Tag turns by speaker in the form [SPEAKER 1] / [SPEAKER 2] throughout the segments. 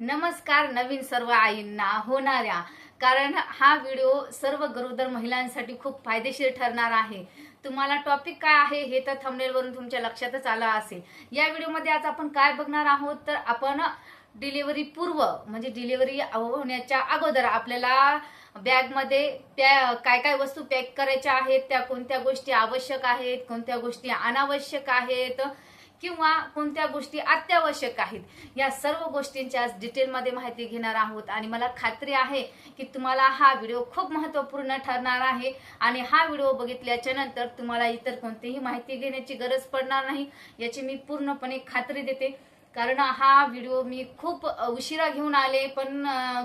[SPEAKER 1] नमस्कार नवीन सर्व आईंना होणाऱ्या. कारण हा व्हिडिओ सर्व गरोदर महिलांसाठी खूप फायदेशीर ठरणार आहे. तुम्हाला टॉपिक काय आहे हे तर थंबनेलवरून तुमच्या लक्षातच आलं असेल. या व्हिडिओमध्ये आज आपण काय बघणार आहोत? तर आपण डिलिव्हरी पूर्व म्हणजे डिलिव्हरी होण्याच्या अगोदर आपल्याला बॅगमध्ये त्या काय काय वस्तू पॅक करायच्या आहेत त्या कोणत्या गोष्टी आवश्यक आहेत कोणत्या गोष्टी अनावश्यक आहेत किंवा कोणत्या गोष्टी अत्यावश्यक आहेत? या सर्व गोष्टींची आज डिटेलमध्ये माहिती घेणार आहोत. आणि मला खात्री आहे की तुम्हाला हा व्हिडिओ खूप महत्त्वपूर्ण ठरणार आहे. आणि हा व्हिडिओ बघितल्याच्या नंतर तुम्हाला इतर कोणतीही माहिती घेण्याची गरज पडणार नाही याची मी पूर्णपणे खात्री देते. कारण हा व्हिडिओ मी खूप उशिरा घेऊन आले पण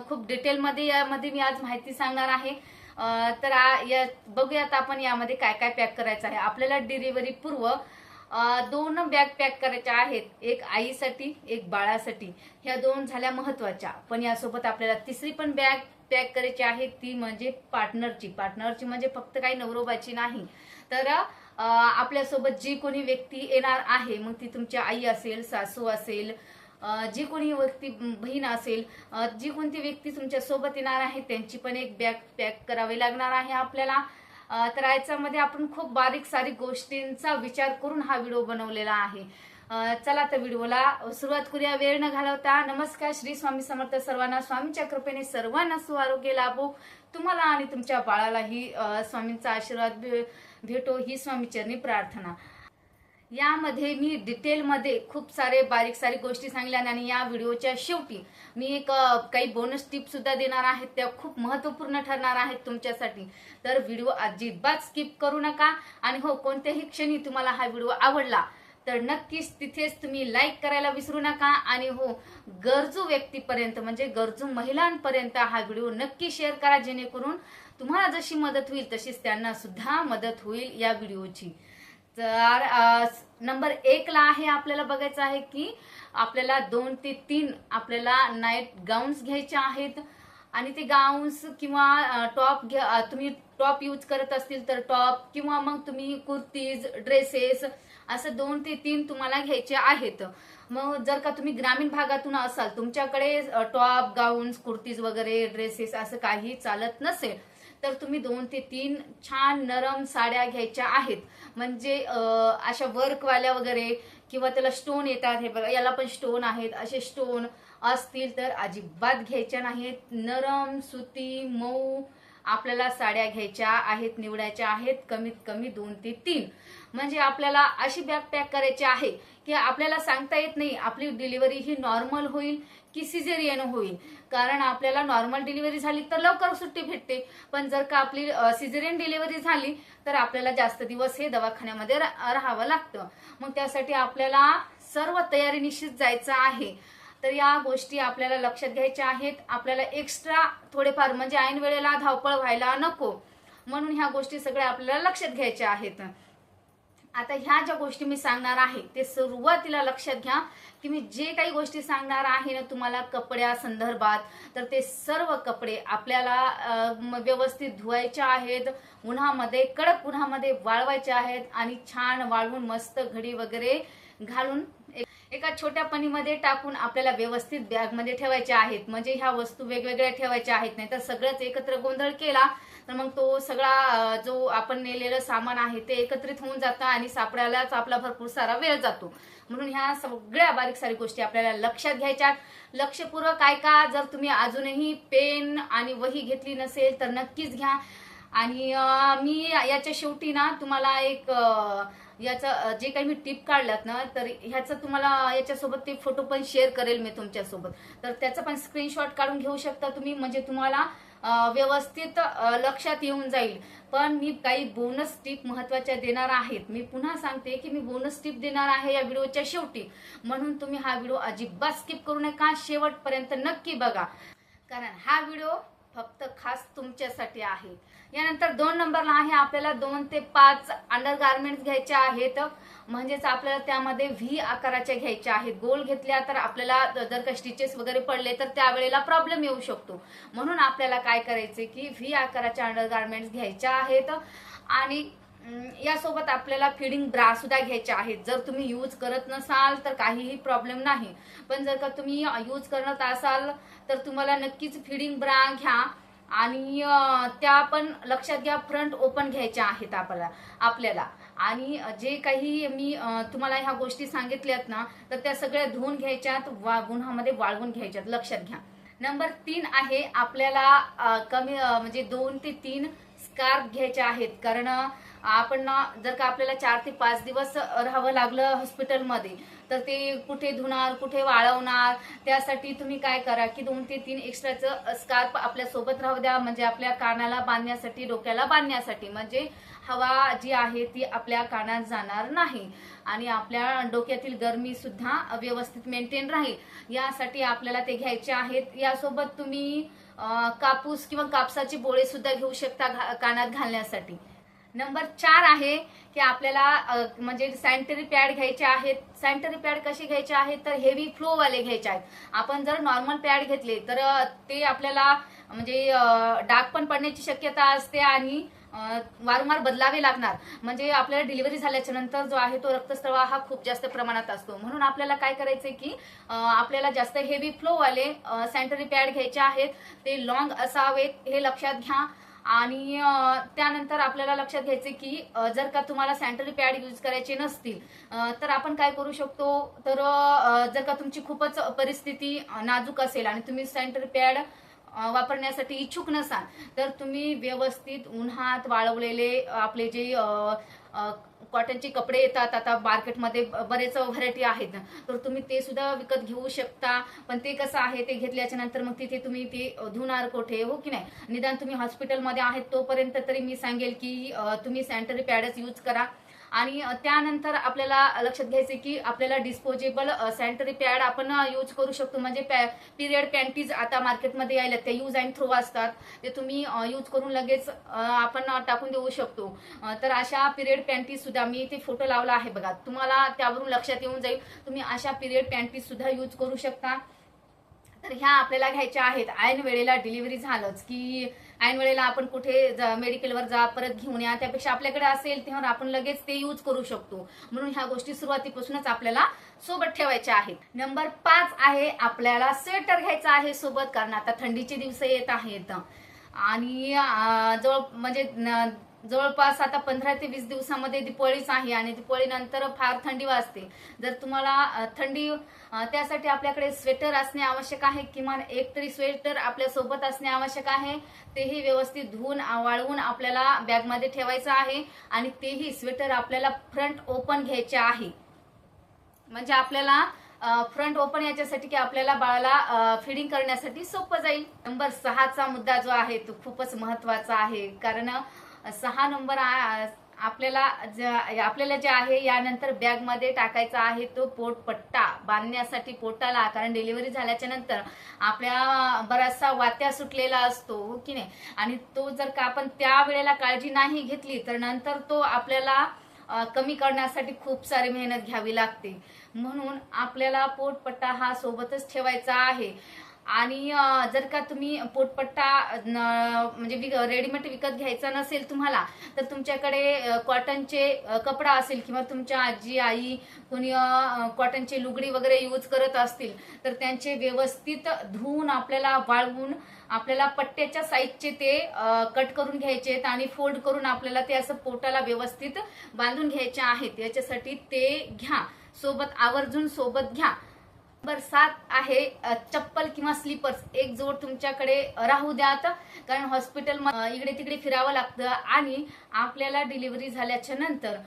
[SPEAKER 1] खूप डिटेलमध्ये यामध्ये मी आज माहिती सांगणार आहे. तर या बघूयात आपण यामध्ये काय काय पॅक करायचं आहे. आपल्याला डिलिव्हरी पूर्व दोन बॅग पॅक करायच्या आहेत. एक आईसाठी एक बाळासाठी. ह्या दोन झाल्या महत्त्वाच्या पण यासोबत आपल्याला तिसरी पण बॅग पॅक करायची आहे. ती म्हणजे पार्टनरची पार्टनरची म्हणजे फक्त काही नवरोबाची नाही. तर आपल्यासोबत जी कोणी व्यक्ती येणार आहे मग ती तुमची आई असेल सासू असेल जी कोणी व्यक्ती बहीण असेल जी कोणती व्यक्ती तुमच्यासोबत येणार आहे त्यांची पण एक बॅग पॅक करावी लागणार आहे आपल्याला. तर याच्यामध्ये आपण खूप बारीक सारीक गोष्टींचा विचार करून हा व्हिडिओ बनवलेला आहे. चला तर व्हिडिओला सुरुवात करूया. वेळ न घालवता नमस्कार. श्री स्वामी समर्थ सर्वांना स्वामींच्या कृपेने सर्वांना सुआरोग्य लाभो. तुम्हाला आणि तुमच्या बाळालाही स्वामींचा आशीर्वाद भे- भेटो. ही स्वामीचरणी प्रार्थना. यामध्ये मी डिटेलमध्ये खूप सारे बारीक सारीक गोष्टी सांगल्या आणि या व्हिडिओच्या शेवटी मी एक काही बोनस टिप सुद्धा देणार आहेत त्या खूप महत्त्वपूर्ण ठरणार आहेत तुमच्यासाठी. तर व्हिडिओ अजिबात स्किप करू नका. आणि हो कोणत्याही क्षणी तुम्हाला हा व्हिडिओ आवडला तर नक्कीच तिथेच तुम्ही लाईक करायला विसरू नका. आणि हो गरजू व्यक्तीपर्यंत म्हणजे गरजू महिलांपर्यंत हा व्हिडिओ नक्की शेअर करा जेणेकरून तुम्हाला जशी मदत होईल तशीच त्यांना सुद्धा मदत होईल या व्हिडिओची. तर नंबर एकला आहे आपल्याला बघायचं आहे की आपल्याला दोन ते तीन आपल्याला नाईट गाऊन्स घ्यायचे आहेत. आणि ते गाऊन्स किंवा टॉप घ्या तुम्ही टॉप यूज करत असतील तर टॉप किंवा मग तुम्ही कुर्तीज ड्रेसेस असं दोन ते तीन तुम्हाला घ्यायचे आहेत. मग जर का तुम्ही ग्रामीण भागातून असाल तुमच्याकडे टॉप गाऊन्स कुर्तीज वगैरे ड्रेसेस असं काही चालत नसेल तर तुम्ही दोन ते तीन छान नरम साड्या घ्यायच्या आहेत. म्हणजे अशा वर्कवाल्या वगैरे किंवा त्याला स्टोन येतात हे बघा याला पण स्टोन आहेत. असे स्टोन असतील तर अजिबात घ्यायच्या नाहीत. नरम सुती मऊ आपल्याला साड्या घ्यायच्या आहेत निवडायच्या आहेत कमीत कमी दोन ते तीन. म्हणजे आपल्याला अशी बॅग पॅक करायची आहे की आपल्याला सांगता येत नाही आपली डिलिव्हरी ही नॉर्मल होईल की सिझेरियन होईल. कारण आपल्याला नॉर्मल डिलिव्हरी झाली तर लवकर सुट्टी भेटते. पण जर का आपली सिझेरियन डिलिव्हरी झाली तर आपल्याला जास्त दिवस हे दवाखान्यामध्ये राहावं लागतं. मग त्यासाठी आपल्याला सर्व तयारी निश्चित जायचं आहे. तर या गोष्टी आपल्याला लक्षात घ्यायच्या आहेत. आपल्याला एक्स्ट्रा थोडेफार म्हणजे ऐन वेळेला धावपळ व्हायला नको. म्हणून ह्या गोष्टी सगळ्या आपल्याला लक्षात घ्यायच्या आहेत. आता ह्या ज्या गोष्टी मी सांगणार आहे ते सुरुवातीला लक्षात घ्या. की मी जे काही गोष्टी सांगणार आहे ना तुम्हाला कपड्या संदर्भात तर ते सर्व कपडे आपल्याला व्यवस्थित धुवायचे आहेत उन्हामध्ये कडक उन्हामध्ये वाळवायचे आहेत आणि छान वाळवून मस्त घडी वगैरे घालून एका छोट्या पणीमध्ये टाकून आपल्याला व्यवस्थित बॅगमध्ये ठेवायच्या आहेत. म्हणजे ह्या वस्तू वेगवेगळ्या ठेवायच्या आहेत. नाही तर सगळंच एकत्र गोंधळ केला तर मग तो सगळा जो आपण नेलेलं सामान आहे ते एकत्रित होऊन जातं आणि सापडायलाच आपला भरपूर सारा वेळ जातो. म्हणून ह्या सगळ्या बारीक सारी गोष्टी आपल्याला लक्षात घ्यायच्या लक्षपूर्वक ऐका जर तुम्ही अजूनही पेन आणि वही घेतली नसेल तर नक्कीच घ्या. आणि मी याच्या शेवटी ना तुम्हाला एक याचं जे काही मी टिप काढल्यात ना तर ह्याचं तुम्हाला याच्यासोबत ते फोटो पण शेअर करेल मी तुमच्यासोबत. तर त्याचं पण स्क्रीनशॉट काढून घेऊ शकता तुम्ही. म्हणजे तुम्हाला व्यवस्थित लक्षात येऊन जाईल. पण मी काही बोनस टिप महत्त्वाच्या देणार आहेत. मी पुन्हा सांगते की मी बोनस टिप देणार आहे या व्हिडिओच्या शेवटी. म्हणून तुम्ही हा व्हिडिओ अजिबात स्किप करू नका. शेवटपर्यंत नक्की बघा. कारण हा व्हिडिओ फक्त खास तुमच्यासाठी आहे. यानंतर दोन नंबरला आहे आपल्याला दोन ते पाच अंडर गार्मेंट्स घ्यायचे आहेत. म्हणजेच आपल्याला त्यामध्ये व्ही आकाराच्या घ्यायच्या आहेत. गोल घेतल्या तर आपल्याला जर का स्टिचेस वगैरे पडले तर त्यावेळेला प्रॉब्लेम येऊ शकतो. म्हणून आपल्याला काय करायचे की व्ही आकाराच्या अंडर गार्मेंट्स घ्यायच्या आहेत. आणि यासोबत आपल्याला फिडिंग ब्रा सुद्धा घ्यायचे आहेत. जर तुम्ही यूज करत नसाल तर काहीही प्रॉब्लेम नाही. पण जर का तुम्ही यूज करत असाल तर तुम्हाला नक्कीच फिडिंग ब्रा घ्या. आणि त्या पण लक्षात घ्या फ्रंट ओपन घ्यायच्या आहेत आपल्याला आपल्याला. आणि जे काही मी तुम्हाला ह्या गोष्टी सांगितल्यात ना तर त्या सगळ्या धुवून घ्यायच्यात वा गुन्हामध्ये वाळवून घ्यायच्यात. लक्षात घ्या. नंबर तीन आहे आपल्याला कमी म्हणजे दोन ते तीन स्कार्फ घ्यायचे आहेत. कारण आपण ना जर का आपल्याला चार ते पाच दिवस राहावं लागलं हॉस्पिटलमध्ये तर ते कुठे धुणार कुठे वाळवणार त्यासाठी तुम्ही काय करा की दोन ते तीन एक्स्ट्राचं स्कार्फ आपल्यासोबत राहू द्या. म्हणजे आपल्या कानाला बांधण्यासाठी डोक्याला बांधण्यासाठी. म्हणजे हवा जी आहे ती आपल्या कानात जाणार नाही. आणि आपल्या डोक्यातील गरमी सुद्धा व्यवस्थित मेंटेन राहील. यासाठी आपल्याला ते घ्यायचे आहेत. यासोबत तुम्ही कापूस किंवा कापसाचे बोळे सुद्धा घेऊ शकता घा- कानात घालण्यासाठी. नंबर चार आहे की आपल्याला म्हणजे सॅनिटरी पॅड घ्यायचे आहेत. सॅनिटरी पॅड कसे घ्यायचे आहेत? तर हेवी फ्लो वाले घ्यायचे आहेत. आपण जर नॉर्मल पॅड घेतले तर ते आपल्याला म्हणजे डाग पण पडण्याची शक्यता असते आणि वारंवार बदलावे लागणार. म्हणजे आपल्याला डिलिव्हरी झाल्याच्यानंतर जो आहे तो रक्तस्राव हा खूप जास्त प्रमाणात असतो. म्हणून आपल्याला काय करायचंय की आपल्याला जास्त हेवी फ्लो वाले सॅनिटरी पॅड घ्यायचे आहेत. ते लॉंग असावेत हे लक्षात घ्या. आणि त्यानंतर आपल्याला लक्षात घ्यायचे की जर का तुम्हाला सॅनिटरी पॅड यूज करायचे नसतील तर आपण काय करू शकतो? तर जर का तुमची खूपच परिस्थिती नाजूक असेल आणि तुम्ही सॅनिटरी पॅड वापरण्यासाठी इच्छुक नसाल तर तुम्ही व्यवस्थित उन्हात वाळवलेले आपले जे कॉटनचे कपडे येतात आता मार्केटमध्ये बरेच व्हरायटी आहेत. तर तुम्ही ते सुद्धा विकत घेऊ शकता. पण ते कसं आहे ते घेतल्याच्या नंतर मग तिथे तुम्ही ते धुणार कोठे हो की नाही? निदान तुम्ही हॉस्पिटलमध्ये आहेत तोपर्यंत तरी मी सांगेल की तुम्ही सॅनिटरी पॅडच यूज करा. आणि त्यानंतर आपल्याला लक्षात घ्यायचे की आपल्याला डिस्पोजेबल सॅनिटरी पॅड आपण यूज करू शकतो. म्हणजे पिरियड पॅन्टीज आता मार्केटमध्ये यायला ते यूज अँड थ्रो असतात. ते तुम्ही यूज करून लगेच आपण टाकून देऊ शकतो. तर अशा पिरियड पॅन्टीज सुद्धा मी ते फोटो लावला आहे बघा. तुम्हाला त्यावरून लक्षात येऊन जाईल. तुम्ही अशा पिरियड पॅन्टीज सुद्धा यूज करू शकता. तर ह्या आपल्याला घ्यायच्या आहेत. ऐन वेळेला डिलिव्हरी झालंच की ऐन वेळेला आपण कुठे जा- मेडिकलवर जा परत घेऊन या. त्यापेक्षा आपल्याकडे असेल तेव्हा आपण लगेच ते यूज करू शकतो. म्हणून ह्या गोष्टी सुरुवातीपासूनच आपल्याला सोबत ठेवायच्या आहेत. नंबर पाच आहे आपल्याला स्वेटर घ्यायचा आहे सोबत कारण आता थंडीचे दिवस येत आहेत. आणि जवळ म्हणजे जवळपास आता पंधरा ते वीस दिवसामध्ये दिपोळीच आहे आणि दिपोळीनंतर फार थंडी वाजते. जर तुम्हाला थंडी त्यासाठी आपल्याकडे स्वेटर असणे आवश्यक आहे किमान एक तरी स्वेटर आपल्यासोबत असणे आवश्यक आहे. तेही व्यवस्थित धुवून वाळवून आपल्याला बॅगमध्ये ठेवायचं आहे आणि तेही स्वेटर आपल्याला फ्रंट ओपन घ्यायचे आहे. म्हणजे आपल्याला फ्रंट ओपन याच्यासाठी की आपल्याला बाळाला फिडिंग करण्यासाठी सोपं जाईल. नंबर सहाचा मुद्दा जो आहे तो खूपच महत्त्वाचा आहे. कारण सहा नंबर आपल्याला ज- आपल्याला जे आहे यानंतर बॅगमध्ये टाकायचा आहे तो पोटपट्टा बांधण्यासाठी पोटाला कारण डिलिव्हरी झाल्याच्यानंतर आपल्या बराचसा वात्या सुटलेला असतो हो की नाही? आणि तो जर का आपण त्या वेळेला काळजी नाही घेतली तर नंतर तो आपल्याला कमी करण्यासाठी खूप सारी मेहनत घ्यावी लागते. म्हणून आपल्याला पोटपट्टा हा सोबतच ठेवायचा आहे. आणि जर का तुम्ही पोटपट्टा म्हणजे विक- रेडीमेड विकत घ्यायचा नसेल तुम्हाला तर तुमच्याकडे कॉटनचे कपडा असेल किंवा तुमच्या आजी आई कोणी कॉटनचे लुगडी वगैरे यूज करत असतील तर त्यांचे व्यवस्थित धुवून आपल्याला वाळवून आपल्याला पट्ट्याच्या साईजचे ते कट करून घ्यायचे आहेत आणि फोल्ड करून आपल्याला ते असं पोटाला व्यवस्थित बांधून घ्यायचे आहेत. याच्यासाठी ते घ्या. सोबत आवर्जून सोबत घ्या. नंबर सात आहे चप्पल किंवा स्लीपर्स एक जोड तुमच्याकडे राहू द्यात कारण हॉस्पिटल इकडे तिकडे फिरावं लागतं आणि आपल्याला डिलिव्हरी झाल्याच्यानंतर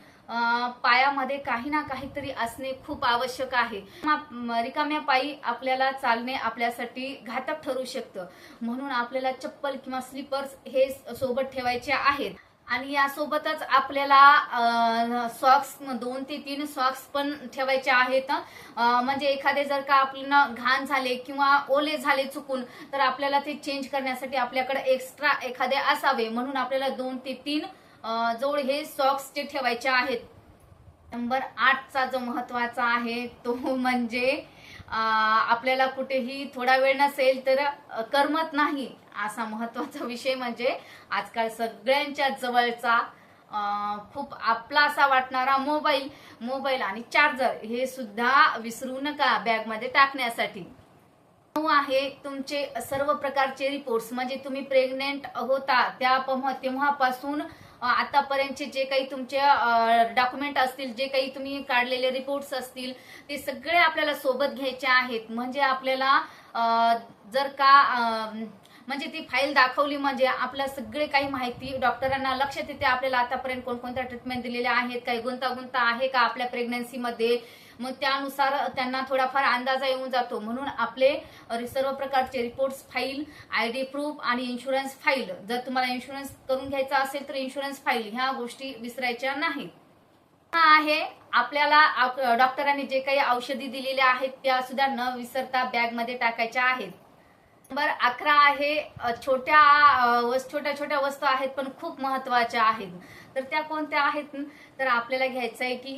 [SPEAKER 1] पायामध्ये काही ना काहीतरी असणे खूप आवश्यक आहे. रिकाम्या पायी आपल्याला चालणे आपल्यासाठी घातक ठरू शकतं. म्हणून आपल्याला चप्पल किंवा स्लीपर्स हे सोबत ठेवायचे आहेत. आणि यासोबतच आपल्याला सॉक्स दोन ते तीन सॉक्स पण ठेवायचे आहेत. म्हणजे एखादे जर का आपल्याला घाण झाले किंवा ओले झाले चुकून तर आपल्याला ते चेंज करण्यासाठी आपल्याकडे एक्स्ट्रा एखादे असावे. म्हणून आपल्याला दोन ते तीन जोड हे सॉक्सचे ठेवायचे आहेत. नंबर आठचा जो महत्त्वाचा आहे तो म्हणजे आपल्याला कुठेही थोडा वेळ नसेल तर करमत नाही. असा महत्त्वाचा विषय म्हणजे आजकाल सगळ्यांच्या जवळचा खूप आपला असा वाटणारा मोबाईल मोबाईल आणि चार्जर हे सुद्धा विसरू नका बॅगमध्ये टाकण्यासाठी. आहे तुमचे सर्व प्रकारचे रिपोर्ट्स म्हणजे तुम्ही प्रेग्नेंट होता त्या तेव्हापासून आतापर्यंतचे जे काही तुमचे डॉक्युमेंट असतील जे काही तुम्ही काढलेले रिपोर्ट्स असतील ते सगळे आपल्याला सोबत घ्यायचे आहेत. म्हणजे आपल्याला जर का म्हणजे ती फाईल दाखवली म्हणजे आपल्या सगळे काही माहिती डॉक्टरांना लक्षात येते आपल्याला आतापर्यंत कोणकोणत्या ट्रीटमेंट दिलेल्या आहेत काही गुंतागुंत आहे का आपल्या प्रेग्नन्सीमध्ये मग त्यानुसार त्यांना थोडाफार अंदाजा येऊन जातो. म्हणून आपले सर्व प्रकारचे reports file I D proof आणि इन्शुरन्स फाईल जर तुम्हाला इन्शुरन्स करून घ्यायचा असेल तर इन्शुरन्स फाईल ह्या गोष्टी विसरायच्या नाहीत. हा आहे आपल्याला आप- डॉक्टरांनी जे काही औषधी दिलेल्या आहेत त्या सुद्धा न विसरता बॅगमध्ये टाकायच्या आहेत. नंबर अकरा आहे. छोट्या अ, छोट्या छोट्या वस्तू आहेत पण खूप महत्त्वाच्या आहेत. तर त्या कोणत्या आहेत? तर आपल्याला घ्यायचं आहे की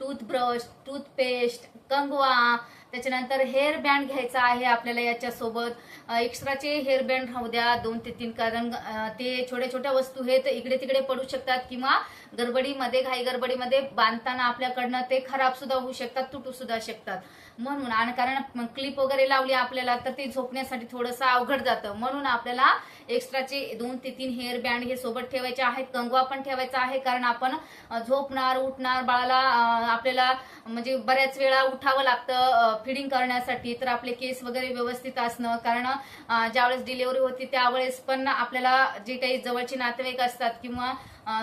[SPEAKER 1] टूथब्रश टूथपेस्ट कंगवा त्याच्यानंतर हेअर बँड घ्यायचा आहे आपल्याला याच्यासोबत. एक्स्ट्राचे हेअर बँड राहू द्या दोन ते तीन कारण ते छोट्या छोट्या वस्तू आहेत इकडे तिकडे पडू शकतात किंवा गडबडीमध्ये घाई गडबडीमध्ये बांधताना आपल्याकडनं ते खराब सुद्धा होऊ शकतात तुटू सुद्धा शकतात. म्हणून आणि कारण क्लिप वगैरे लावली आपल्याला तर ते झोपण्यासाठी थोडंसं अवघड जातं. म्हणून आपल्याला एक्स्ट्राचे दोन ते तीन हेअर बँड हे सोबत ठेवायचे आहेत. कंगवा पण ठेवायचा आहे कारण आपण झोपणार उठणार बाळाला आपल्याला म्हणजे बऱ्याच वेळा उठावं लागतं फिडिंग करण्यासाठी. तर आपले केस वगैरे व्यवस्थित असणं कारण ज्यावेळेस डिलिव्हरी होती त्यावेळेस पण आपल्याला जे काही जवळचे नातेवाईक असतात किंवा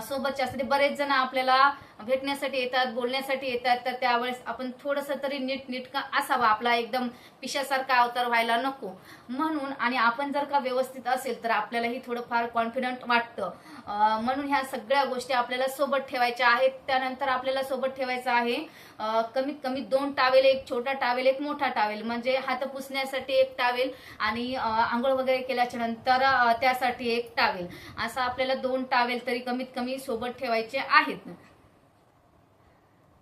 [SPEAKER 1] सोबतचे असतात बरेच जण आपल्याला भेटण्यासाठी येतात बोलण्यासाठी येतात तर त्यावेळेस आपण थोडस तरी नीट नीटका असावा. आपला एकदम पिशासारखा अवतार व्हायला नको. म्हणून आणि आपण जर का व्यवस्थित असेल तर आपल्यालाही थोडंफार कॉन्फिडंट वाटतं. म्हणून ह्या सगळ्या गोष्टी आपल्याला सोबत ठेवायच्या आहेत. त्यानंतर आपल्याला सोबत ठेवायचं आहे कमीत कमी दोन टावेल एक छोटा टावेल एक मोठा टावेल म्हणजे हात पुसण्यासाठी एक टावेल आणि आंघोळ वगैरे केल्याच्यानंतर त्यासाठी एक टावेल असं आपल्याला दोन टावेल तरी कमीत कमी सोबत ठेवायचे आहेत.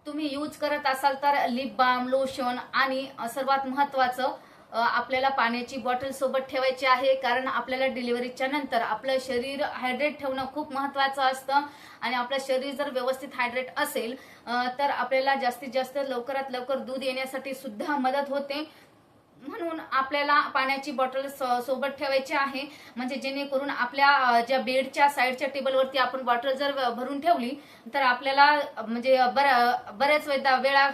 [SPEAKER 1] तुम्ही यूज करत असाल तर लिप बाम लोशन आणि सर्वात महत्वाचं आपल्याला पाण्याची बॉटल सोबत ठेवायची आहे. कारण आपल्याला डिलिव्हरीच्या नंतर आपलं शरीर हायड्रेट ठेवणं खूप महत्वाचं असतं. आणि आपलं शरीर जर व्यवस्थित हायड्रेट असेल तर आपल्याला जास्तीत जास्त लवकरात लवकर दूध येण्यासाठी सुद्धा मदत होते. म्हणून आपल्याला पाण्याची बॉटल स- सोबत ठेवायची आहे. म्हणजे जेणेकरून आपल्या ज्या बेडच्या साईडच्या टेबलवरती आपण बॉटल जर भरून ठेवली तर आपल्याला म्हणजे बर- बऱ्याच वेळा वेळा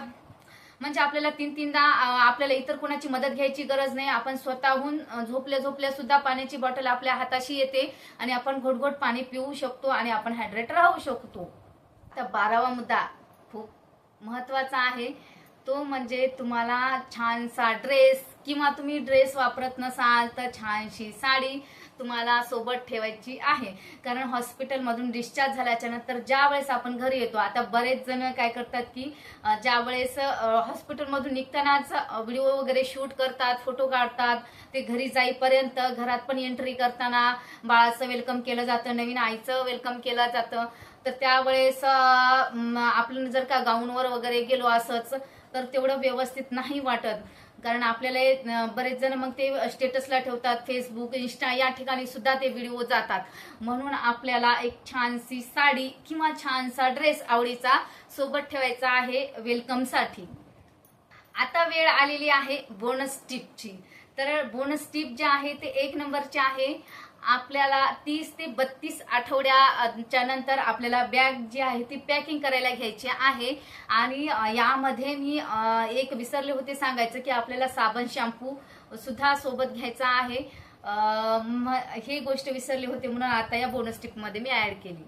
[SPEAKER 1] म्हणजे आपल्याला तीन तीनदा आपल्याला इतर कोणाची मदत घ्यायची गरज नाही. आपण स्वतःहून झोपल्या झोपल्या सुद्धा पाण्याची बॉटल आपल्या हाताशी येते आणि आपण घोटघोट पाणी पिऊ शकतो आणि आपण हायड्रेट राहू शकतो. तर बारावा मुद्दा खूप महत्त्वाचा आहे. तो म्हणजे तुम्हाला छानसा ड्रेस किंवा तुम्ही ड्रेस वापरत नसाल तर छानशी साडी तुम्हाला सोबत ठेवायची आहे. कारण हॉस्पिटलमधून डिस्चार्ज झाल्याच्यानंतर ज्या वेळेस आपण घरी येतो आता बरेच जण काय करतात की ज्या वेळेस हॉस्पिटलमधून निघतानाच व्हिडिओ वगैरे शूट करतात फोटो काढतात ते घरी जाईपर्यंत घरात पण एंट्री करताना बाळाचं वेलकम केलं जातं नवीन आईचं वेलकम केलं जातं. तर त्यावेळेस आपण जर का गाऊनवर वगैरे गेलो असंच तर तेवढं व्यवस्थित नाही वाटत. कारण आपल्याला बरेच जण मग ते स्टेटसला ठेवतात फेसबुक इंस्टा या ठिकाणी सुद्धा ते व्हिडिओ जातात. म्हणून आपल्याला एक छानशी साडी किंवा छानसा ड्रेस आवडीचा सोबत ठेवायचा आहे वेलकमसाठी आता वेळ आलेली आहे बोनस टिपची तर बोनस टिप जे आहे ते एक नंबरचे आहे. आपल्याला तीस ते बत्तीस आठवड्याच्या नंतर आपल्याला बॅग जी आहे ती पॅकिंग करायला घ्यायची आहे. आणि यामध्ये मी एक विसरले होते सांगायचं की आपल्याला साबण शॅम्पू सुद्धा सोबत घ्यायचा आहे. हे गोष्ट विसरली होती म्हणून आता या बोनस टिपमध्ये मी ऍड केली.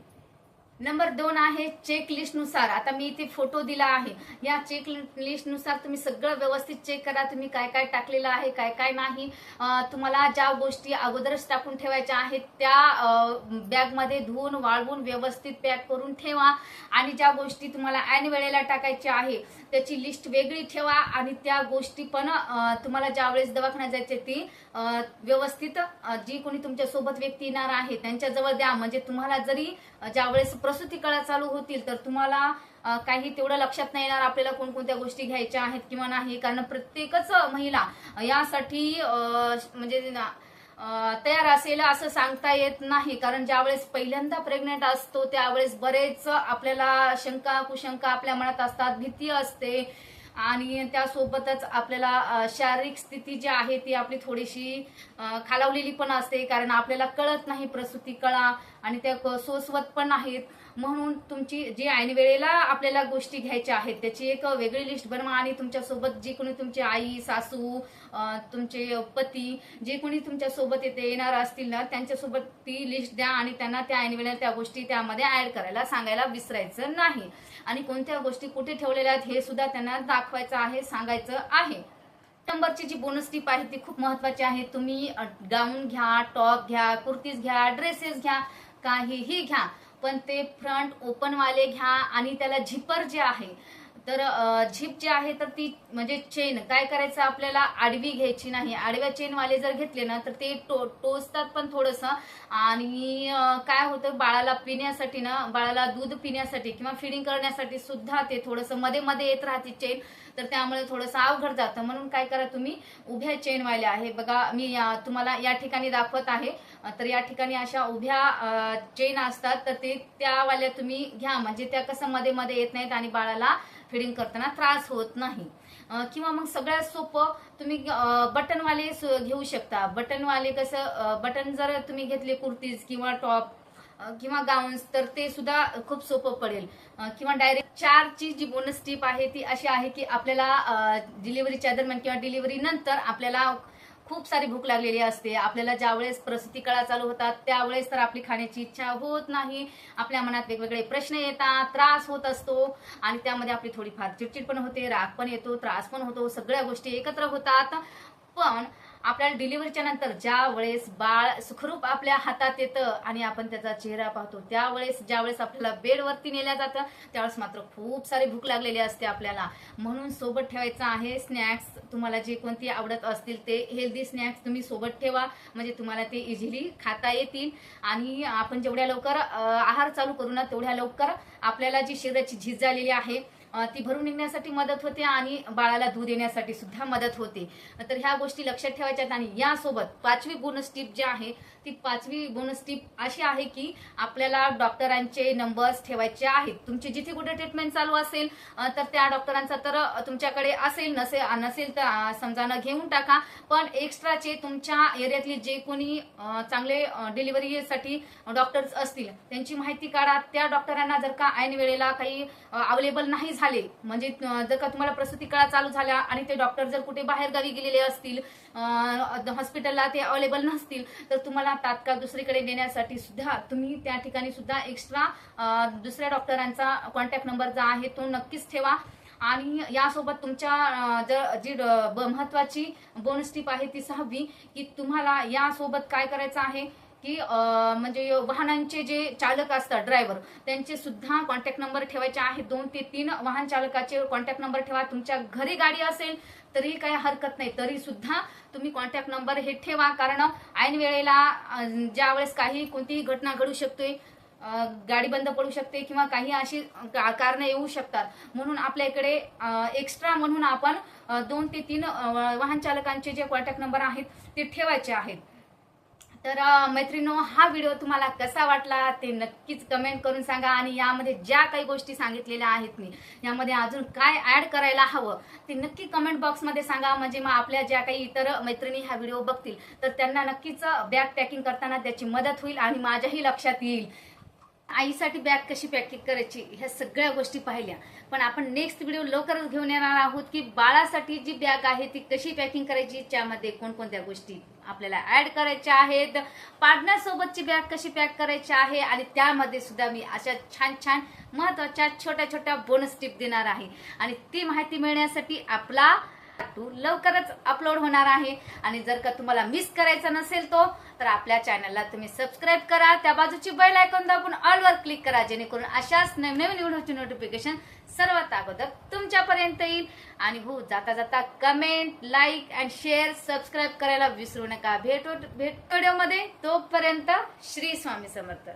[SPEAKER 1] नंबर दोन आहे चेक आता मी इथे फोटो दिला आहे. या चेक लिस्टनुसार तुम्ही सगळं व्यवस्थित चेक करा. तुम्ही काय काय टाकलेलं आहे काय काय नाही. तुम्हाला ज्या गोष्टी अगोदरच टाकून ठेवायच्या आहेत त्या बॅगमध्ये धुवून वाळवून व्यवस्थित पॅक करून ठेवा. आणि ज्या गोष्टी तुम्हाला ऐन वेळेला टाकायच्या आहे त्याची लिस्ट वेगळी ठेवा. आणि त्या गोष्टी पण तुम्हाला ज्या वेळेस दवाखान्यात जायचे ती व्यवस्थित जी कोणी तुमच्यासोबत व्यक्ती येणार आहे त्यांच्याजवळ द्या. म्हणजे तुम्हाला जरी ज्या ज्यावेळेस प्रसूती कळा चालू होतील तर तुम्हाला काही तेवढं लक्षात नाही येणार आपल्याला कोणकोणत्या गोष्टी घ्यायच्या आहेत किंवा नाही. कारण प्रत्येकच महिला यासाठी म्हणजे तयार असेल असं सांगता येत नाही. कारण ज्यावेळेस पहिल्यांदा प्रेग्नेंट असतो त्यावेळेस बरेच आपल्याला शंका कुशंका आपल्या मनात असतात भीती असते. आणि त्यासोबतच आपल्याला शारीरिक स्थिती जी आहे ती आपली थोडीशी खालावलेली पण असते. कारण आपल्याला कळत नाही प्रसूती कळा आणि त्या सोस्वत सोसवत पण आहेत म्हणून तुमची जी ऐन वेळेला आपल्याला गोष्टी घ्यायच्या आहेत त्याची एक वेगळी लिस्ट बनवा आणि तुमच्यासोबत जी कोणी तुमची आई सासू तुमचे पती जे कोणी तुमच्यासोबत येते येणार असतील ना त्यांच्यासोबत ती लिस्ट द्या आणि त्यांना त्या ऐन वेळेला त्या गोष्टी त्यामध्ये ऍड करायला सांगायला विसरायचं नाही. आणि कोणत्या गोष्टी कुठे ठेवलेल्या आहेत हे सुद्धा त्यांना दाखवायचं आहे सांगायचं आहे. नंबरची जी बोनस टीप आहे ती खूप महत्वाची आहे. तुम्ही गाऊन घ्या टॉप घ्या कुर्तीज घ्या ड्रेसेस घ्या काहीही घ्या. पण ते फ्रंट ओपन वाले घ्या आणि त्याला झिपर जे आहे तर झिप जी आहे तर ती म्हणजे चेन काय करायचं आपल्याला? आडवी घ्यायची नाही. आडव्या चेनवाले जर घेतले ना तर ते टो टोचतात पण थोडस. आणि काय होतं? बाळाला पिण्यासाठी ना बाळाला दूध पिण्यासाठी किंवा फिडिंग करण्यासाठी सुद्धा ते थोडसमध्ये मध्ये येत राहते चेन तर त्यामुळे थोडंसं अवघड जातं. म्हणून काय करा तुम्ही? उभ्या चेनवाल्या आहे. बघा मी तुम्हाला या ठिकाणी दाखवत आहे. तर या ठिकाणी अशा उभ्या चेन असतात. तर ते त्यावाल्या तुम्ही घ्या. म्हणजे त्या कसं मध्ये मध्ये येत नाहीत आणि बाळाला फिडिंग करताना त्रास होत नाही. किंवा मग सगळ्यात सोपं तुम्ही बटनवाले सु- घेऊ शकता. बटनवाले कसं बटन जर तुम्ही घेतले कुर्तीज किंवा टॉप किंवा गाऊन्स तर ते सुद्धा खूप सोपं पडेल. किंवा डायरेक्ट चारची जी बोनस टीप आहे ती अशी आहे की आपल्याला डिलिव्हरीच्या दरम्यान किंवा डिलिव्हरी नंतर आपल्याला खूप सारी भूक लागलेली असते. आपल्याला ज्यावेळेस प्रसूती कळा चालू होतात त्यावेळेस तर आपली खाण्याची इच्छा होत नाही. आपल्या मनात वेगवेगळे प्रश्न येतात त्रास होत असतो आणि त्यामध्ये आपली थोडीफार चिडचिड पण होते राग पण येतो त्रास पण होतो सगळ्या गोष्टी एकत्र होतात. पण आपल्याला डिलिव्हरीच्या नंतर ज्या वेळेस बाळ सुखरूप आपल्या हातात येतं आणि आपण त्याचा चेहरा पाहतो त्यावेळेस ज्यावेळेस आपल्याला बेडवरती नेल्या जातं त्यावेळेस मात्र खूप सारी भूक लागलेली असते आपल्याला. म्हणून सोबत ठेवायचं आहे स्नॅक्स तुम्हाला जे कोणती आवडत असतील ते हेल्दी स्नॅक्स तुम्ही सोबत ठेवा. म्हणजे तुम्हाला ते इझिली खाता येतील. आणि आपण जेवढ्या लवकर आहार चालू करू ना तेवढ्या लवकर आपल्याला जी शरीराची झीज झालेली आहे ती भरून निघण्यासाठी मदत होते आणि बाळाला दूध येण्यासाठी सुद्धा मदत होते. तर ह्या गोष्टी लक्षात ठेवायच्यात आणि यासोबत पाचवी बोनस टीप जी आहे ती पाचवी बोनस टीप अशी आहे की आपल्याला डॉक्टरांचे नंबर्स ठेवायचे आहेत. तुमची जिथे कुठे ट्रीटमेंट चालू असेल तर त्या डॉक्टरांचा तर तुमच्याकडे असेल नसेल नसेल तर समजा न घेऊन टाका. पण एक्स्ट्राचे तुमच्या एरियातले जे कोणी चांगले डिलिव्हरीसाठी डॉक्टर्स असतील त्यांची माहिती काढा. त्या डॉक्टरांना जर का ऐन वेळेला काही अवेलेबल नाही झाले म्हणजे जर का तुम्हाला प्रसूती काळा चालू झाला आणि ते डॉक्टर जर कुठे बाहेर गावी गेलेले असतील हॉस्पिटलला ते अवेलेबल नसतील तर तुम्हाला तात्काळ दुसरीकडे नेण्यासाठी सुद्धा तुम्ही त्या ठिकाणी सुद्धा एक्स्ट्रा दुसऱ्या डॉक्टरांचा कॉन्टॅक्ट नंबर जो आहे तो नक्कीच ठेवा. आणि यासोबत तुमच्या जर जी ड- ब- महत्वाची बोनस टीप आहे ती सहावी की तुम्हाला यासोबत काय करायचं आहे? की म्हणजे वाहनांचे जे चालक असतात ड्रायव्हर त्यांचे सुद्धा कॉन्टॅक्ट नंबर ठेवायचे आहेत. दोन ते तीन वाहन चालकाचे कॉन्टॅक्ट नंबर ठेवा. तुमच्या घरी गाडी असेल तरी काही हरकत नाही. तरी सुद्धा तुम्ही कॉन्टॅक्ट नंबर हे ठेवा. कारण ऐन वेळेला ज्या ज्यावेळेस काही कोणतीही घटना घडू शकते गाडी बंद पडू शकते किंवा काही अशी कारणं येऊ शकतात. म्हणून आपल्या इकडे एक्स्ट्रा म्हणून आपण दोन ते तीन वाहन चालकांचे जे कॉन्टॅक्ट नंबर आहेत ते ठेवायचे आहेत. तर मैत्रिणो हा व्हिडिओ तुम्हाला कसा वाटला ते नक्कीच कमेंट करून सांगा आणि यामध्ये ज्या काही गोष्टी सांगितलेल्या आहेत मी यामध्ये अजून काय ऍड करायला हवं ते नक्की कमेंट बॉक्समध्ये सांगा. म्हणजे मग आपल्या ज्या काही इतर मैत्रिणी हा व्हिडिओ बघतील तर त्यांना नक्कीच बॅग पॅकिंग करताना त्याची मदत होईल आणि माझ्याही लक्षात येईल. आईसाठी बॅग कशी पॅकिंग करायची ह्या सगळ्या गोष्टी पाहिल्या. पण आपण नेक्स्ट व्हिडिओ लवकरच घेऊन येणार आहोत की बाळासाठी जी बॅग आहे ती कशी पॅकिंग करायची त्यामध्ये कोणकोणत्या गोष्टी आपल्याला ऍड करायच्या आहेत पार्टनरसोबतची बॅग कशी पॅक करायची आहे आणि त्यामध्ये सुद्धा मी अशा छान छान महत्त्वाच्या छोट्या छोट्या बोनस टिप देणार आहे. आणि ती माहिती मिळण्यासाठी आपला टू लवकरच अपलोड होणार आहे. आणि जर का तुम्हाला मिस करायचा नसेल तो तर आपल्या चॅनलला तुम्ही सबस्क्राईब करा. त्या बाजूची बेल आयकॉन दाबून ऑलवर क्लिक करा जेणेकरून अशाच नवनवीन व्हिडिओची नोटिफिकेशन सर्वात अगोदर तुमच्यापर्यंत येईल. आणि हो जाता जाता comment like and share subscribe करायला विसरू नका. भेटू भेट व्हिडिओमध्ये तोपर्यंत श्री स्वामी समर्थ.